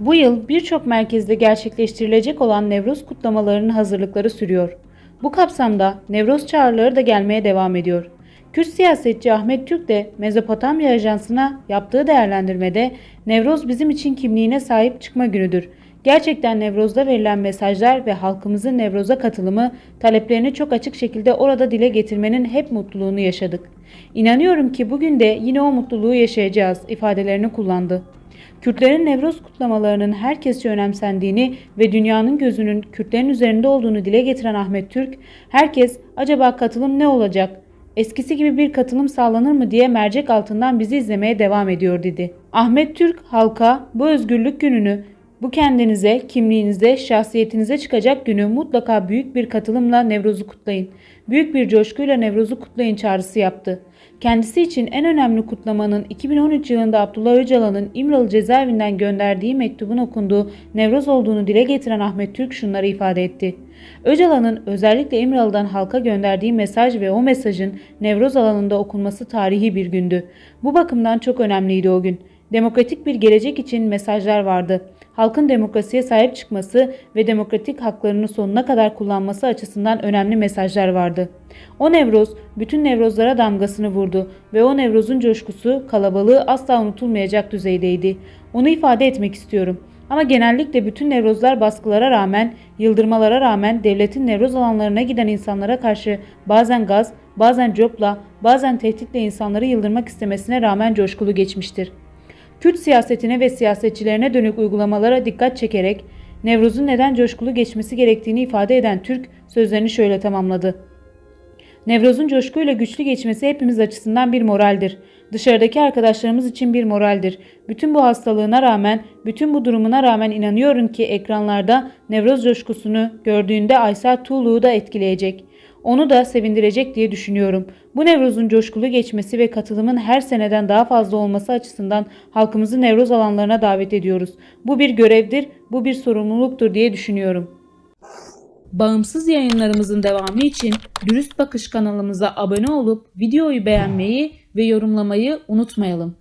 Bu yıl birçok merkezde gerçekleştirilecek olan Nevroz kutlamalarının hazırlıkları sürüyor. Bu kapsamda Nevroz çağrıları da gelmeye devam ediyor. Kürt siyasetçi Ahmet Türk de Mezopotamya Ajansı'na yaptığı değerlendirmede Nevroz bizim için kimliğine sahip çıkma günüdür. Gerçekten Nevroz'da verilen mesajlar ve halkımızın Nevroz'a katılımı taleplerini çok açık şekilde orada dile getirmenin hep mutluluğunu yaşadık. İnanıyorum ki bugün de yine o mutluluğu yaşayacağız ifadelerini kullandı. Kürtlerin Nevroz kutlamalarının herkesçe önemsendiğini ve dünyanın gözünün Kürtlerin üzerinde olduğunu dile getiren Ahmet Türk, herkes acaba katılım ne olacak, eskisi gibi bir katılım sağlanır mı diye mercek altından bizi izlemeye devam ediyor dedi. Ahmet Türk halka bu özgürlük gününü bu kendinize, kimliğinize, şahsiyetinize çıkacak günü mutlaka büyük bir katılımla Nevroz'u kutlayın. Büyük bir coşkuyla Nevroz'u kutlayın çağrısı yaptı. Kendisi için en önemli kutlamanın 2013 yılında Abdullah Öcalan'ın İmralı cezaevinden gönderdiği mektubun okunduğu Nevroz olduğunu dile getiren Ahmet Türk şunları ifade etti. Öcalan'ın özellikle İmralı'dan halka gönderdiği mesaj ve o mesajın Nevroz alanında okunması tarihi bir gündü. Bu bakımdan çok önemliydi o gün. Demokratik bir gelecek için mesajlar vardı. Halkın demokrasiye sahip çıkması ve demokratik haklarını sonuna kadar kullanması açısından önemli mesajlar vardı. O Nevroz bütün Nevrozlara damgasını vurdu ve o Nevroz'un coşkusu, kalabalığı asla unutulmayacak düzeydeydi. Onu ifade etmek istiyorum. Ama genellikle bütün Nevrozlar baskılara rağmen, yıldırmalara rağmen devletin Nevroz alanlarına giden insanlara karşı bazen gaz, bazen copla, bazen tehditle insanları yıldırmak istemesine rağmen coşkulu geçmiştir. Kürt siyasetine ve siyasetçilerine dönük uygulamalara dikkat çekerek Nevruz'un neden coşkulu geçmesi gerektiğini ifade eden Türk sözlerini şöyle tamamladı. Nevroz'un coşkuyla güçlü geçmesi hepimiz açısından bir moraldir. Dışarıdaki arkadaşlarımız için bir moraldir. Bütün bu hastalığına rağmen, bütün bu durumuna rağmen inanıyorum ki ekranlarda Nevroz coşkusunu gördüğünde Aysel Tuğlu'yu da etkileyecek. Onu da sevindirecek diye düşünüyorum. Bu Nevroz'un coşkulu geçmesi ve katılımın her seneden daha fazla olması açısından halkımızı Nevroz alanlarına davet ediyoruz. Bu bir görevdir, bu bir sorumluluktur diye düşünüyorum. Bağımsız yayınlarımızın devamı için Dürüst Bakış kanalımıza abone olup videoyu beğenmeyi ve yorumlamayı unutmayalım.